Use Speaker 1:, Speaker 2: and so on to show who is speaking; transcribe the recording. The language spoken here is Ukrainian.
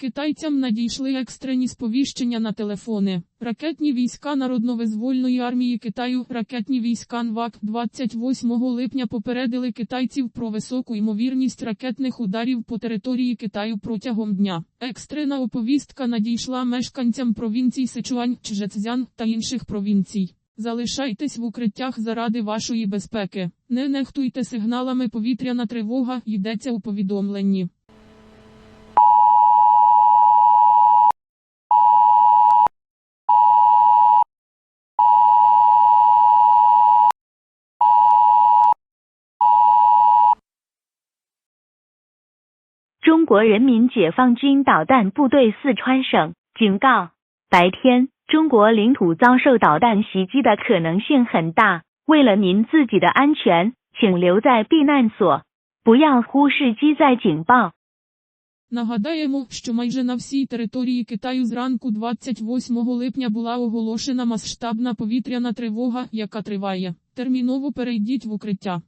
Speaker 1: Китайцям надійшли екстрені сповіщення на телефони. Ракетні війська Народно-визвольної армії Китаю, ракетні війська НВАК 28 липня попередили китайців про високу ймовірність ракетних ударів по території Китаю протягом дня. Екстрена оповістка надійшла мешканцям провінцій Сичуань, Чжецзян та інших провінцій. Залишайтесь в укриттях заради вашої безпеки. Не нехтуйте сигналами повітряна тривога, йдеться у повідомленні.
Speaker 2: 中国人民解放军导弹部队四川省警告：白天中国领土遭受导弹袭击的可能性很大。为了您自己的安全，请留在避难所，不要忽视机载警报。
Speaker 1: Нагадаємо, що майже на всій території Китаю зранку 28 липня була оголошена масштабна повітряна тривога, яка триває. Терміново перейдіть в укриття.